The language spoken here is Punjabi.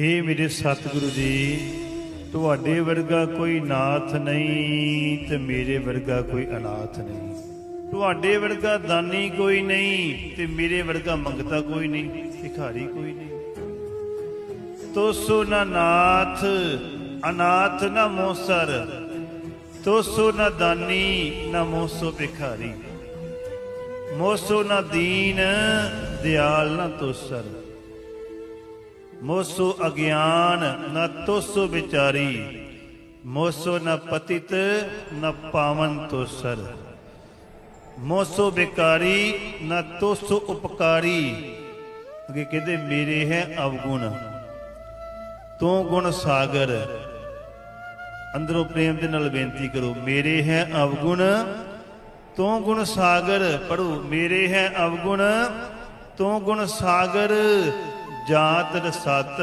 ਹੇ ਮੇਰੇ ਸਤਿਗੁਰੂ ਜੀ, ਤੁਹਾਡੇ ਵਰਗਾ ਕੋਈ ਨਾਥ ਨਹੀਂ ਤੇ ਮੇਰੇ ਵਰਗਾ ਕੋਈ ਅਨਾਥ ਨਹੀਂ। ਤੁਹਾਡੇ ਵਰਗਾ ਦਾਨੀ ਕੋਈ ਨਹੀਂ ਤੇ ਮੇਰੇ ਵਰਗਾ ਮੰਗਤਾ ਕੋਈ ਨਹੀਂ, ਭਿਖਾਰੀ ਕੋਈ ਨਹੀਂ। ਤੋਸੋ ਨਾ ਨਾਥ, ਅਨਾਥ ਨਾ ਮੋਸਰ। ਤੋਸੋ ਨਾ ਦਾਨੀ, ਨਾ ਮੋਸੋ ਭਿਖਾਰੀ। ਮੋਸੋ ਨਾ ਦੀਨ, ਦਿਆਲ ਨਾ ਤੋਸਰ। ਮੋਸੋ ਅਗਿਆਨ ਨਾ ਤੋਸੋ ਵਿਚਾਰੀ, ਮੋਸੋ ਨਾ ਪਤਿਤ ਨਾ ਪਾਵਨ ਤੋਸਰ। ਮੋਸੋ ਬਿਕਾਰੀ ਨਾ ਤੋਸੋ ਉਪਕਾਰੀ, ਅੱਗੇ ਕਹਿੰਦੇ, ਮੇਰੇ ਹੈ ਅਵਗੁਣ, ਤੂੰ ਗੁਣ ਸਾਗਰ। ਅੰਦਰੋਂ ਪ੍ਰੇਮ ਦੇ ਨਾਲ ਬੇਨਤੀ ਕਰੋ, ਮੇਰੇ ਹੈ ਅਵਗੁਣ, ਤੂੰ ਗੁਣ ਸਾਗਰ। ਪੜੋ ਮੇਰੇ ਹੈ ਅਵਗੁਣ, ਤੂੰ ਗੁਣ ਸਾਗਰ ਜਾਤ ਰਸਤ